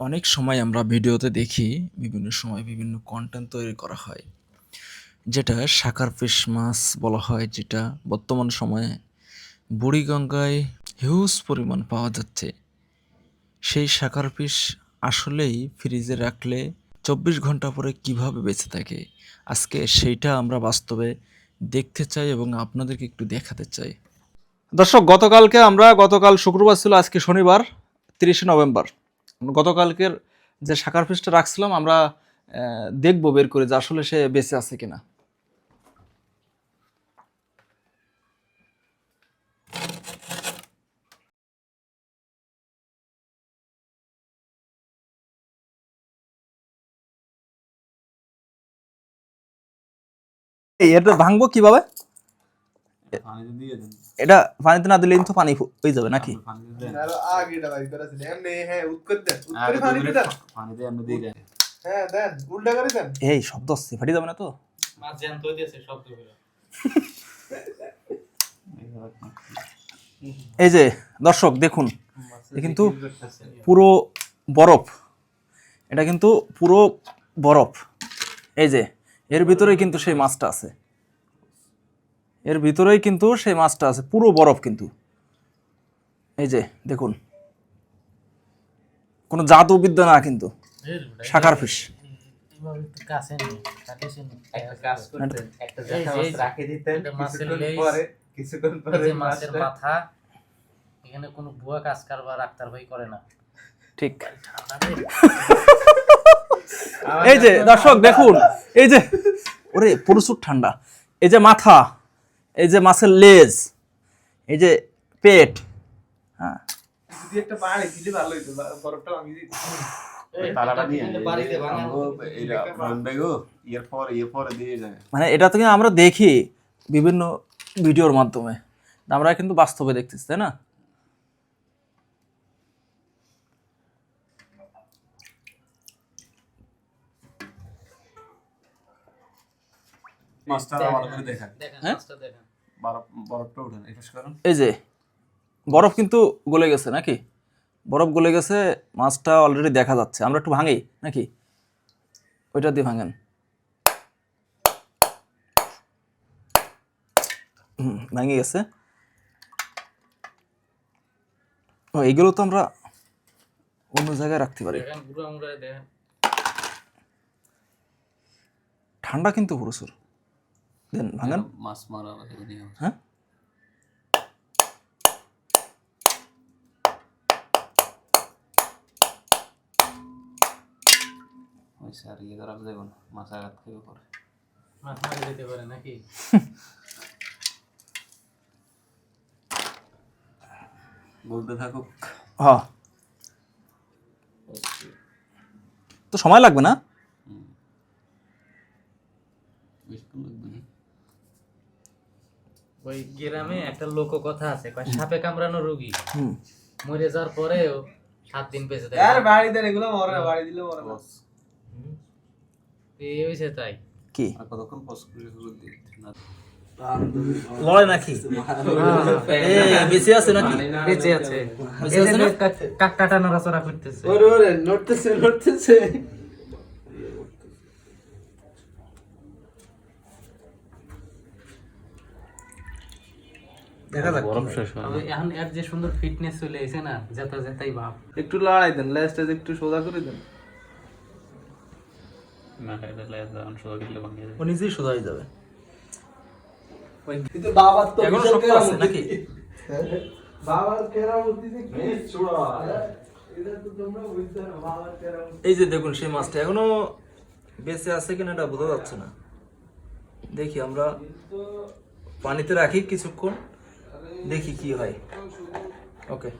অনেক সময় আমরা ভিডিওতে দেখি বিভিন্ন সময় বিভিন্ন কন্টেন্ট তৈরি করা হয়, যেটা সাকার ফিশ মাছ বলা হয়, যেটা বর্তমান সময়ে বুড়িগঙ্গায় হিউজ পরিমাণ পাওয়া যাচ্ছে। সেই সাকার ফিশ আসলেই ফ্রিজে রাখলে চব্বিশ ঘণ্টা পরে কীভাবে বেঁচে থাকে? আজকে সেইটা আমরা বাস্তবে দেখতে চাই এবং আপনাদেরকে একটু দেখাতে চাই। দর্শক, গতকালকে আমরা, গতকাল শুক্রবার ছিল, আজকে শনিবার, তিরিশে নভেম্বর। গতকালকের যে শাকার ফিসটা রাখছিলাম, আমরা দেখব বের করে যে আসলে সে বেঁচে আছে কিনা। এটা ভাঙবো কীভাবে? এটা পানিতে না দিলে কিন্তু পানি হয়ে যাবে নাকি? হ্যাঁ হ্যাঁ এই শব্দ আসছে ফাটি যাবে না তো? এই যে দর্শক দেখুন কিন্তু পুরো বরফ এটা কিন্তু পুরো বরফ। এই যে এর ভিতরেই কিন্তু সেই মাছটা আছে। এর ভিতরেই কিন্তু সেই মাছটা আছে পুরো বরফ কিন্তু। এই যে দেখুন। কোনো জাদুবিদ্যা না কিন্তু। শাকার এখানে কোনো কাজ কারবার ভাই করে না। ঠিক। এই যে দর্শক দেখুন। এই যে ওরে প্রচুর ঠান্ডা। এই যে মাথা এই যে মাছের লেজ এই যে পেট হ্যাঁ। মানে এটা থেকে আমরা দেখি বিভিন্ন ভিডিওর মাধ্যমে। আমরা কিন্তু বাস্তবে দেখতেছি তাই না? মাছটা ভালো করে দেখান। দেখেন হ্যাঁ? মাছটা দেখেন বরফ বরফটা উঠান এই করুন। এই যে বরফ কিন্তু গলে গেছে নাকি? বরফ গলে গেছে মাছটা অলরেডি দেখা যাচ্ছে। আমরা একটু ভাঙি নাকি? ওইটা দিয়ে ভাঙেন। হুম ভেঙে গেছে। ও এইগুলো তো আমরা অন্য জায়গায় রাখতে পারি। দেখেন পুরো আমরা দেখেন। ঠান্ডা কিন্তু প্রচুর। দেন ভাঙেন মাছ মারা হ্যাঁ ওই স্যার ইয়ে করা যাবে না মাছ আঘাত খেয়ে পরে। মাছ মারা যেতে পারে নাকি? বলতে থাকুক। হ্যাঁ তো সময় লাগবে না বেশিক্ষণ লাগবে না ওই গ্রামে একটা লোক কথা আছে কয় সাপে কামড়ানো রোগী। হুম। মরে যাওয়ার পরেও সাত দিন বেঁচে থাকে। আর বাড়ি দেন এগুলো মরে না, বাড়ি দিলে মরে না। বস। এই হয়েছে তাই। কি? আর কতক্ষণ পজ করে দিই না। নাকি? বেশি আছে নাকি? বেঁচে আছে। বেঁচে আছে না? করতেছে। ওরে ওরে নড়তেছে নড়তেছে। দেখা যাক গরম শেষ এখন এর যে সুন্দর ফিটনেস চলে এসে না যেটা যেটাই ভাব। একটু লড়াই দেন লেজটা একটু সোজা করে দেন। না খাইলে লেজ দান সোজা গেলে ভাঙে ও নিজেই সোজা হয়ে যাবে কিন্তু বাবার তো এখনও শক্ত আছে নাকি? বাবার কেরামতি যে কি ছোড়া। এটা তো তোমরা বুঝতে না বাবার কেরামতি। এই যে দেখুন সেই মাছটা এখনও বেঁচে আছে কিনা এটা বোঝা যাচ্ছে না। দেখি আমরা পানিতে রাখি কিছুক্ষণ। দেখি কি হয়। ওকে